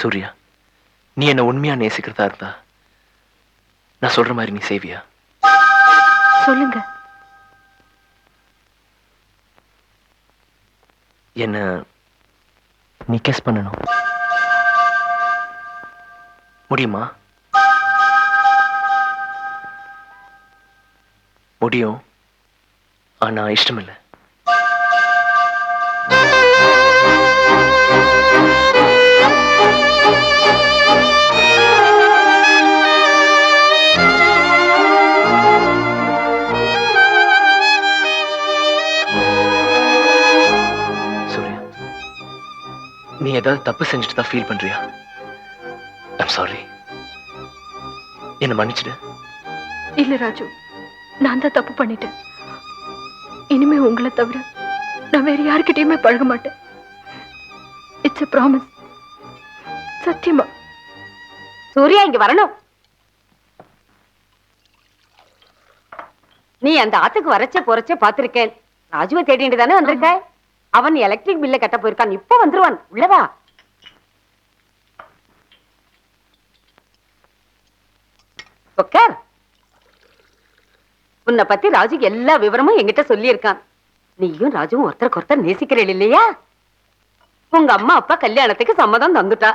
சூர்யா நீ என்ன உண்மையா நேசிக்கிறதா இருந்தா நான் சொல்ற மாதிரி நீ செய்வியா? சொல்லுங்க. என்ன நீ கெஸ் பண்ணணும்? முடியுமா? முடியும். ஆனா இஷ்டமில்லை. ஏதாவது தப்பு செஞ்சுட்டு தான் ஃபீல் பண்றியா? ஐம் சாரி என்ன மன்னிச்சிடு. இல்ல ராஜு. நான் தான் தப்பு பண்ணிட்டேன். இனிமே உங்களை தவிர நான் வேற யார்கிட்டயுமே பழக மாட்டேன். இட்ஸ் a ப்ராமிஸ் சத்தியமா. சூர்யா இங்க வரணும். நீ அந்த ஆத்துக்கு வரச்ச போறச்ச பாத்திருக்கேன் ராஜுவை தேடிட்டு தானே வந்திருக்க? அவன் எலக்ட்ரிக் பில்ல கட்ட போயிருக்கான். இப்ப வந்துருவான். உள்ளவா உட்கார் உன்னை பத்தி ராஜுக்கு எல்லா விவரமும் என்கிட்ட சொல்லியிருக்கான். நீயும் ராஜுவும் ஒருத்தருக்கு ஒருத்தர் நேசிக்கிறேன் இல்லையா? உங்க அம்மா அப்பா கல்யாணத்துக்கு சம்மதம் தந்துட்டா.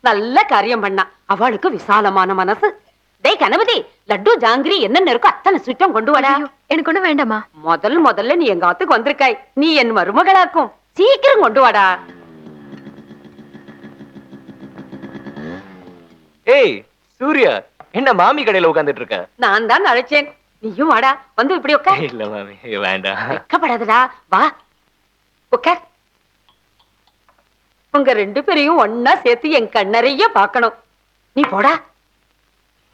நல்ல காரியம் பண்ணா. அவளுக்கு விசாலமான மனசு. டேய் கணபதி லட்டு ஜாங்கிரி என்னென்ன இருக்கோ அத்தனை சுத்தம் கொண்டு வாடா. எனக்கு ஒண்ணும் வேண்டாமா முதல் முதல்ல நீ எங்க ஆத்துக்கு வந்திருக்காய். நீ என் மருமகளாக்கும். சீக்கிரம் கொண்டு வாடா. ஏய் சூர்யா என்ன மாமி கடையில உட்கார்ந்துட்டு இருக்க? நான் தான் அழைச்சேன். நீயும் வாடா வந்து இப்படி உட்கார். இல்ல மாமி வேண்டாம். வெக்கப்படாதடா வா. உட்கார். உங்க ரெண்டு பேரையும் ஒன்னா சேர்த்து என் கண்ணறைய பார்க்கணும். நீ போடா.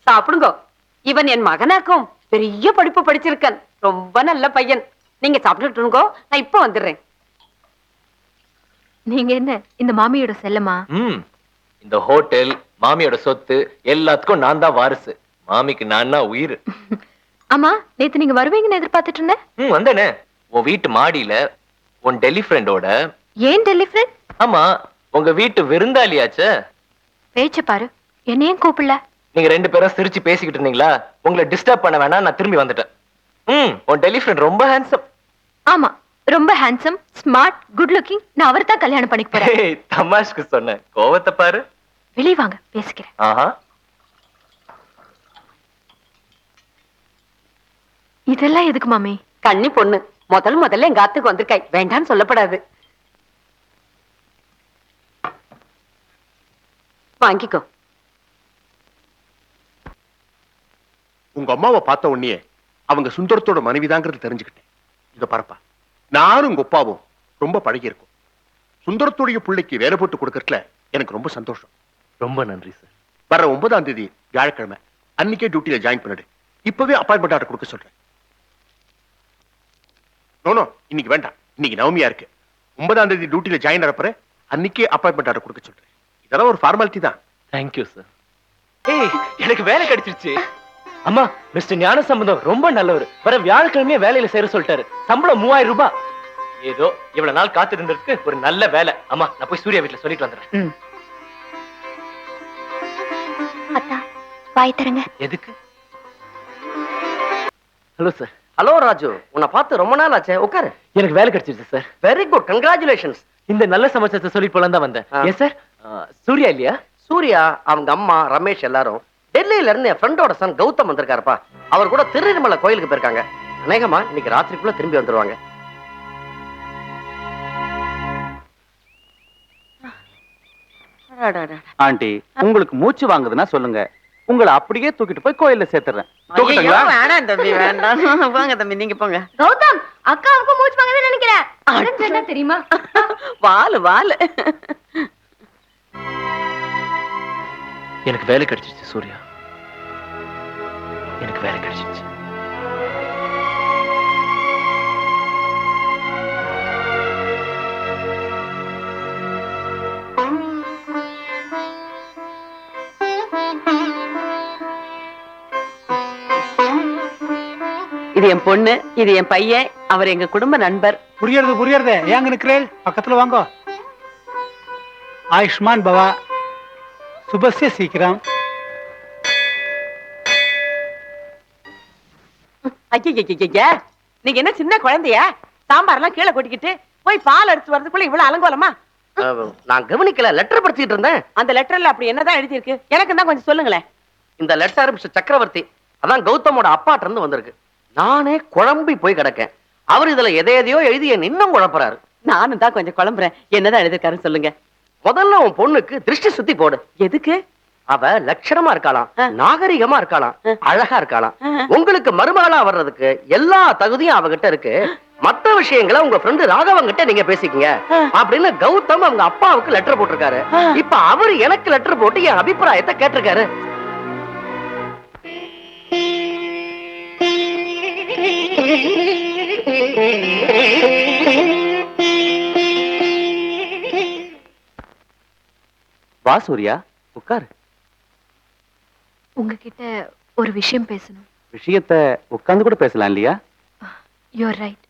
சாப்பிடுங்க. இவன் என் மகனாக்கும் பெரிய படிப்பு படிச்சிருக்கான். ரொம்ப நல்ல பையன். நீங்க சாப்பிட்டுட்டுங்கோ நான் இப்ப வந்துடுறேன். நீங்க என்ன இந்த மாமியோட செல்லமா? ம். இந்த ஹோட்டல் மாமியோட சொத்து எல்லாத்துக்கும் நான் தான் வாரிசு. மாமிக்கு நான் தான் உயிர். ஆமா நேத்து நீங்க வருவீங்கன்னு எதிர்பார்த்துட்டு இருந்தேன். ம் வந்தேனே. உன் வீட்டு மாடியில உன் டெல்லி ஃப்ரெண்டோட ஏன் டெல்லி ஃப்ரெண்ட் ஆமா உங்க வீட்டு விருந்தாளியாச்சே? பேச்ச பாரு. என்னையும் கூப்பிடல. நீங்க ரெண்டு பேரும் சிரிச்சு பேசிக்கிட்டு இருந்தீங்களா? உங்களை டிஸ்டர்ப் பண்ண வேணாம் நான் திரும்பி வந்துட்டேன். ம் உன் டெல்லி ஃப்ரெண்ட் ரொம்ப ஹேண்ட்ஸம் ஆமா ரொம்ப ஹேண்ட்ஸம் ஸ்மார்ட் குட் லுக்கிங் நான் அவரை தான் கல்யாணம் பண்ணிக்க போறேன். தமாஷ்க்கு சொன்னேன். கோவத்தை பாரு. வெளியே வாங்க பேசிக்கிறேன். ஆஹா. இதெல்லாம் எதுக்கு மாமி? கன்னி பொண்ணு. முதல் முதல்ல எங்க ஆத்துக்கு வந்திருக்காய். வேண்டான்னு சொல்லப்படாது. வாங்கிக்கோ. உங்க அம்மாவை பார்த்த உடனே அவங்க சுந்தரத்தோட மனைவிதாங்கிறது தெரிஞ்சுக்கிட்டேன். இத பரப்பா நானும் உங்க அப்பாவும் ரொம்ப பழகி இருக்கோம் சுந்தரத்துடைய பிள்ளைக்கு வேலை போட்டு கொடுக்கறதுல எனக்கு ரொம்ப சந்தோஷம். ரொம்ப நன்றி சார் வர ஒன்பதாம் தேதி வியாழக்கிழமை அன்னைக்கே டியூட்டியில ஜாயின் பண்ணிடு. இப்பவே அப்பாயின்மெண்ட் ஆர்டர் கொடுக்க சொல்றேன். நோ இன்னைக்கு வேண்டாம். இன்னைக்கு நவமியா இருக்கு. ஒன்பதாம் தேதி டியூட்டியில ஜாயின் ஆகிறப்ப அன்னைக்கே அப்பாயின்மெண்ட் ஆர்டர் கொடுக்க சொல்றேன். இதெல்லாம் ஒரு ஃபார்மாலிட்டி தான். தேங்க்யூ சார் ஏய் எனக்கு வேலை கிடைச்சிருச்சு. அம்மா மிஸ்டர் ஞான சம்பந்தம் ரொம்ப நல்லவர். வர வியாழக்கிழமையே வேலையில சேர சொல்லிட்டாரு. சம்பளம் மூவாயிரம் ரூபாய். ஏதோ இவ்வளவு நாள் காத்து இருந்ததுக்கு ஒரு நல்ல வேலை. அம்மா நான் போய் சூர்யா வீட்டுல சொல்லிட்டு வந்துடுறேன். அத்தா வாய் தரங்க எதுக்கு? Hello sir. ஹலோ ராஜு. உன்னை பார்த்து ரொம்ப நாள் ஆச்சே. உட்காரு. எனக்கு வேலை கிடைச்சிருச்சு சார். வெரி குட் கங்க்ராச்சுலேஷன்ஸ் இந்த நல்ல சமாச்சாரத்தை சொல்லிட்டு போலாம் தான் வந்தேன். ஏன் சார்? சூர்யா இல்லையா? சூர்யா. அவங்க அம்மா ரமேஷ் எல்லாரும் டெல்லியில இருந்து என் ஃப்ரெண்டோட சன் கௌதம் வந்திருக்காருப்பா. அவர் கூட திருநெல்மலை கோயிலுக்கு போயிருக்காங்க. அநேகமா இன்னைக்கு ராத்திரிக்குள்ள திரும்பி வந்துருவாங்க. ஆண்டி உங்களுக்கு மூச்சு வாங்குதுன்னா சொல்லுங்க. உங்களை அப்படியே தூக்கிட்டு போய் கோயில்ல சேர்த்துறேன்? வேணாம் தம்பி வேண்டாம். போங்க தம்பி நீங்க போங்க. கௌதம் அக்காவுக்கும் மூச்சு வாங்கதான் நினைக்கிறேன். என்ன தெரியுமா? வாலு வாலு. எனக்கு வேலை கிடைச்சிருச்சு சூர்யா. எனக்கு வேலை கிடைச்சிருச்சு. இது என் பொண்ணு இது என் பையன் அவர் எங்க குடும்ப நண்பர். புரியறது புரியறது. ஏங்க நிக்கிறேள்? பக்கத்துல வாங்கோ. ஆயுஷ்மான் பவா. சுபஸ்ய சீக்கிரம். ஐயா நீங்க என்ன சின்ன குழந்தையா? சாம்பார் எல்லாம் கீழே கொட்டிக்கிட்டு போய் பால் எடுத்து வரதுக்குள்ள இவ்வளவு அலங்கோலமா? நான் கவனிக்கல லெட்டர் படிச்சிட்டு இருந்தேன். அந்த லெட்டர்ல அப்படி என்னதான் எழுதி இருக்கு எனக்கு தான் கொஞ்சம் சொல்லுங்களேன். இந்த லெட்டர் மிஸ்டர் சக்கரவர்த்தி அதான் கௌதமோட அப்பாட்ட இருந்து வந்திருக்கு. நானே குழம்பி போய் கிடக்கேன். அவர் இதுல எதை எதையோ எழுதி என்ன இன்னும் குழப்புறாரு. நானும் தான் கொஞ்சம் குழம்புறேன். என்னதான் எழுதிருக்காருன்னு சொல்லுங்க. முதல்ல உன் பொண்ணுக்கு திருஷ்டி சுத்தி போடு. எதுக்கு? அவ லட்சணமா இருக்காளாம் ஆ. நாகரிகமா இருக்காளாம் ஆ. அழகா இருக்காளாம் ஆ. உங்களுக்கு மருமகளா வர்றதுக்கு எல்லா தகுதியும் அவகிட்ட இருக்கு மத்த விஷயங்களை உங்க ஃப்ரெண்டு ராகவன் கிட்ட நீங்க பேசிக்கங்க. அப்படின்னு கௌதம் அவங்க அப்பாவுக்கு லெட்டர் போட்டிருக்காரு. இப்ப அவரு எனக்கு லெட்டர் போட்டு என் அபிப்பிராயத்தை கேட்டிருக்காரு வா சூர்யா உட்காரு உங்ககிட்ட ஒரு விஷயம் பேசணும். விஷயத்த உட்கார்ந்து கூட பேசலாம் இல்லையா? யூர் ரைட்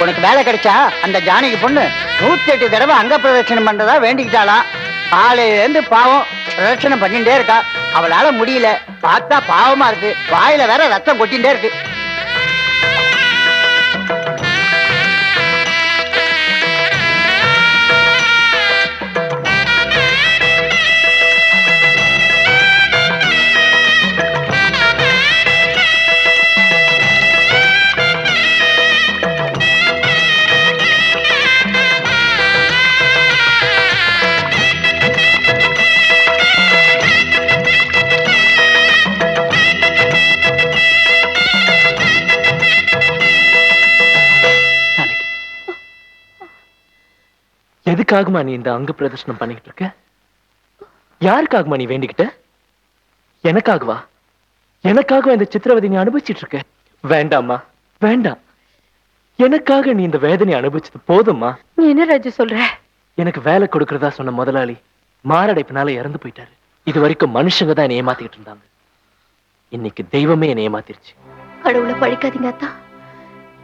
உனக்கு வேலை கிடைச்சா அந்த ஜானகி பொண்ணு நூத்தி எட்டு தடவை அங்க பிரதட்சணம் பண்றதா வேண்டிக்கிட்டாளாம் காலையிலேருந்து பாவம் பிரதட்சணம் பண்ணிட்டே இருக்கா. அவளால முடியல. பார்த்தா பாவமா இருக்கு. வாயில வேற ரத்தம் கொட்டிட்டே இருக்கு. எதுக்காகமா நீ இந்த அங்க பிரதர்ஷனம் பண்ணிக்கிட்டு இருக்க? யாருக்காகமா நீ வேண்டிக்கிட்ட? எனக்காகவா? எனக்காக இந்த சித்திரவதை நீ அனுபவிச்சிட்டு இருக்க? வேண்டாம்மா. வேண்டாம். எனக்காக நீ இந்த வேதனை அனுபவிச்சது போதும்மா. நீ என்ன ராஜு சொல்ற? எனக்கு வேலை கொடுக்கறதா சொன்ன முதலாளி மாரடைப்புனால இறந்து போயிட்டாரு. இது வரைக்கும் மனுஷங்க தான் என்னை ஏமாத்திக்கிட்டு இருந்தாங்க. இன்னைக்கு தெய்வமே என்னை ஏமாத்திருச்சு. கடவுளை பழிக்காதீங்க அத்தா.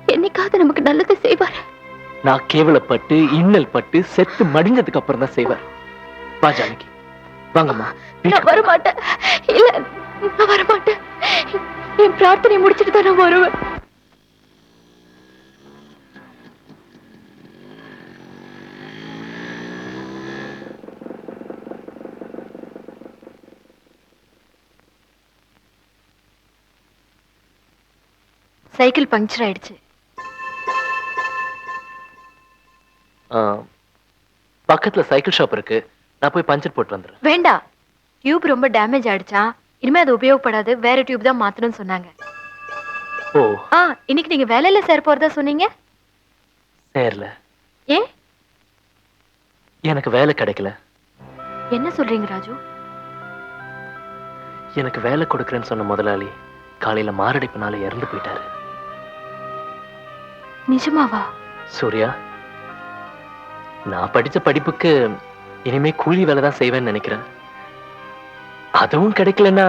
என்னைக்காவது நமக்கு நல்லது செய்வாரு. நான் கேவலப்பட்டு இன்னல் பட்டு செத்து மடிஞ்சதுக்கு அப்புறம் தான் செய்வார் வா ஜானகி. வாங்கம்மா நான் வரமாட்டேன். இல்ல நான் வரமாட்டேன். என் பிரார்த்தனை முடிச்சிட்டு தான் நான் வருவேன். சைக்கிள் பங்க்சர் ஆயிடுச்சு. பக்கத்துல சைக்கிள் ஷாப் இருக்கு. நான் போய் பஞ்சர் போட்டு வந்துடுறேன். வேண்டாம் டியூப் ரொம்ப டேமேஜ் ஆயிடுச்சா? இனிமே அது உபயோகப்படாது. வேற டியூப் தான் மாத்தணும்னு சொன்னாங்க. ஓ. ஆ இன்னைக்கு நீங்க வேலையில சேர போறதா சொன்னீங்க? சேரல. ஏன் எனக்கு வேலை கிடைக்கல. என்ன சொல்றீங்க ராஜு? எனக்கு வேலை கொடுக்கறேன்னு சொன்ன முதலாளி காலையில மாரடைப்புனால இறந்து போயிட்டாரு. நிஜமாவா? சூர்யா நான் படிச்ச படிப்புக்கு இனிமே கூலி வேலை தான் செய்வேன்னு நினைக்கிறேன். அதுவும் கிடைக்கலன்னா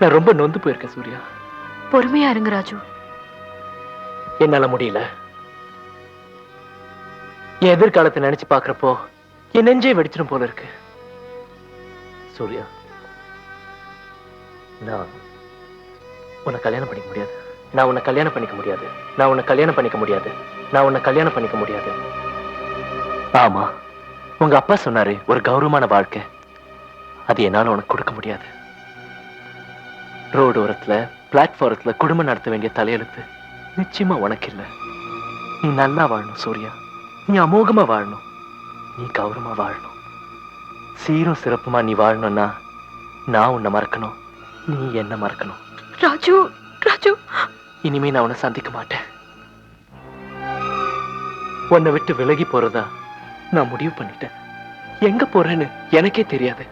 நான் ரொம்ப நொந்து போயிருக்கேன் சூர்யா. பொறுமையா இருங்க ராஜு. என்னால முடியல. என் எதிர்காலத்தை நினைச்சு பாக்குறப்போ என் நெஞ்சே வெடிச்சிடும் போல இருக்கு. சூர்யா நான் உன்னை கல்யாணம் பண்ணிக்க முடியாது. நான் உன்னை கல்யாணம் பண்ணிக்க முடியாது. நான் உன்னை கல்யாணம் பண்ணிக்க முடியாது. நான் உன்னை கல்யாணம் பண்ணிக்க முடியாது. ஆமா. உங்க அப்பா சொன்னாரு ஒரு கௌரவமான வாழ்க்கை. அது என்னால உனக்கு கொடுக்க முடியாது. ரோடு ஓரத்துல பிளாட்ஃபாரத்துல குடும்பம் நடத்த வேண்டிய தலையெழுத்து நிச்சயமா உனக்கு இல்ல. நீ நல்லா வாழணும் சூர்யா. நீ அமோகமா வாழணும். நீ கௌரவமா வாழணும். சீரும் சிறப்புமா நீ வாழணும்னா நான் உன்னை மறக்கணும். நீ என்ன மறக்கணும். ராஜு ராஜு. இனிமே நான் உன்னை சந்திக்க மாட்டேன். உன்னை விட்டு விலகி போறதா நான் முடிவு பண்ணிட்டேன். எங்க போறேன்னு எனக்கே தெரியாது.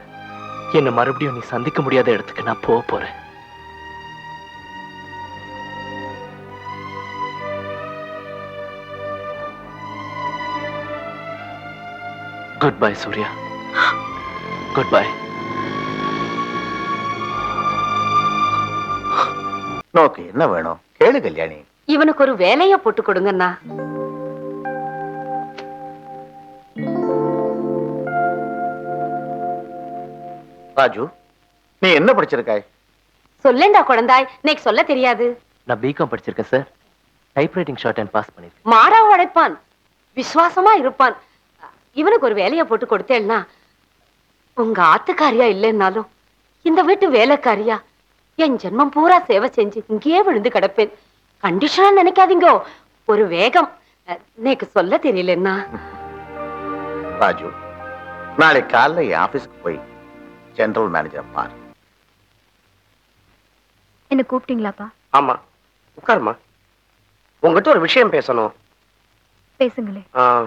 என்னை மறுபடியும் நீ சந்திக்க முடியாத இடத்துக்கு நான் போக போறேன். Good bye Surya good bye நோக்கு என்ன வேணும் கேளு கல்யாணி. இவனுக்கு ஒரு வேலைய போட்டு கொடுங்கண்ணா. ராஜு நீ என்ன படிச்சிருக்காய்? சொல்லேண்டா குழந்தாய் நேக்கு சொல்ல தெரியாது. நான் பிகாம் படிச்சிருக்கேன் sir typewriting shorthand pass பண்ணிருக்கேன். மாறா உழைப்பான் விசுவாசமா இருப்பான். இவனுக்கு ஒரு வேலைய போட்டு கொடுத்தேன்னா உங்க ஆத்துக்காரியா இல்லைன்னாலும் இந்த வீட்டு வேலைக்காரியா என் ஜென்மம் பூரா சேவை செஞ்சு இங்கேயே விழுந்து கிடப்பேன். கண்டிஷனா நினைக்காதீங்க. ஒரு வேகம். நேக்கு சொல்ல தெரியலன்னா ராஜு நாளை காலைல என் ஆபீஸ்க்கு போய் ஜெனரல் மேனேஜர் பார். என்ன கூப்பிட்டீங்களாப்பா? ஆமா. உட்காருமா. உங்ககிட்ட ஒரு விஷயம் பேசணும். பேசுங்களே. ஆ,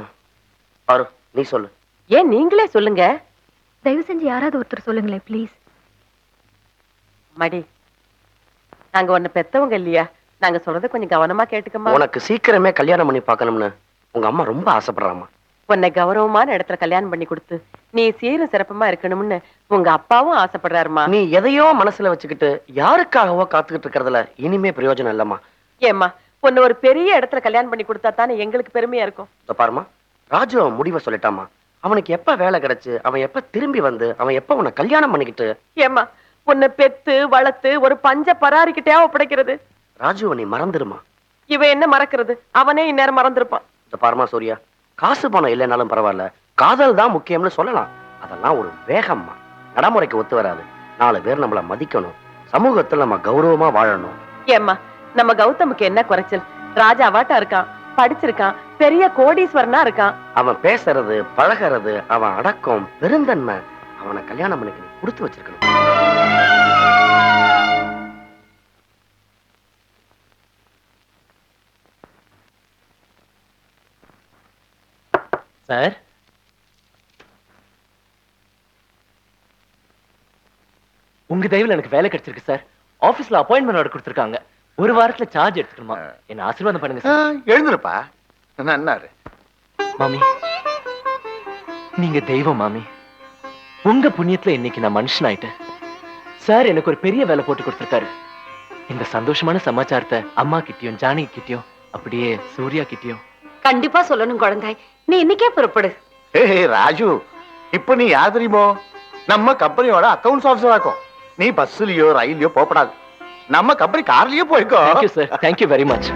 பாரு நீ சொல்லு. ஏன் நீங்களே சொல்லுங்க? தயவு செஞ்சு யாராவது ஒருத்தர் சொல்லுங்களேன் ப்ளீஸ் மடி. நாங்க உன்னை பெத்தவங்க இல்லையா? நாங்க சொல்றதை கொஞ்சம் கவனமா கேட்டுக்கமா உனக்கு சீக்கிரமே கல்யாணம் பண்ணி பார்க்கணும்னு உங்க அம்மா ரொம்ப ஆசைப்படுறாமா உன்னை கௌரவமான இடத்துல கல்யாணம் பண்ணி கொடுத்து நீ சீரும் சிறப்புமா இருக்கணும்னு உங்க அப்பாவும் ஆசைப்படுறாருமா. நீ எதையோ மனசுல வச்சுக்கிட்டு யாருக்காகவோ காத்துக்கிட்டு இருக்கிறதுல இனிமே பிரயோஜனம் இல்லம்மா. ஏம்மா உன்னை ஒரு பெரிய இடத்துல கல்யாணம் பண்ணி கொடுத்தா தானே எங்களுக்கு பெருமையா இருக்கும். இதோ பாருமா ராஜு அவன் முடிவை சொல்லிட்டாமா அவனுக்கு எப்ப வேலை கிடைச்சு அவன் எப்ப திரும்பி வந்து அவன் எப்ப உன்னை கல்யாணம் பண்ணிக்கிட்டு ஏம்மா உன்னை பெத்து வளர்த்து ஒரு பஞ்ச பராரிக்கிட்டே ஒப்படைக்கிறது ராஜுவை நீ மறந்துடுமா? இவன் என்ன மறக்கிறது? அவனே இந்நேரம் மறந்திருப்பான். இந்த பாருமா சூர்யா காசு பணம் இல்லைனாலும் பரவாயில்ல. காதல் தான் முக்கியம்னு சொல்லலாம். அதெல்லாம் ஒரு வேகம்மா. நடைமுறைக்கு ஒத்து வராது. நாலு பேர் நம்மள மதிக்கணும். சமூகத்துல நம்ம கௌரவமா வாழணும். ஏம்மா நம்ம கௌதமுக்கு என்ன குறைச்சல்? ராஜாவாட்டா இருக்கான் படிச்சிருக்கான் பெரிய கோடீஸ்வரனா இருக்கான். அவன் பேசுறது பழகிறது அவன் அடக்கம் பெருந்தன்மை அவனை கல்யாணம் பண்ணிக்க கொடுத்து வச்சிருக்கணும். சார்? உங்க தயவுல எனக்கு வேலை கிடைச்சிருக்கு சார். ஆபீஸ்ல அப்பாயின்மெண்ட் ஆர்டர் கொடுத்துருக்காங்க. ஒரு வாரத்துல சார்ஜ் எடுத்துக்கணுமா? என்ன ஆசீர்வாதம் பண்ணுங்க சார். எழுந்துருப்பா. நன்னாரு. மாமி நீங்க தெய்வம் மாமி. உங்க புண்ணியத்துல இன்னைக்கு நான் மனுஷன் ஆயிட்டேன் சார் எனக்கு ஒரு பெரிய வேலை போட்டு கொடுத்துருக்காரு. இந்த சந்தோஷமான சமாச்சாரத்தை அம்மா கிட்டயும் ஜானகி கிட்டயும் அப்படியே சூர்யா கிட்டயும் கண்டிப்பா சொல்லணும் குழந்தாய். நீ இன்னைக்கே புறப்படு. ஏ ராஜு இப்ப நீ யார் தெரியுமோ? நம்ம கம்பெனியோட அக்கவுண்ட்ஸ் ஆஃபீஸர் ஆக்கும். நீ பஸ்லயோ ரயிலையோ போகப்படாது. நம்ம கம்பெனி கார்லயே போய்க்கோ. Thank you very much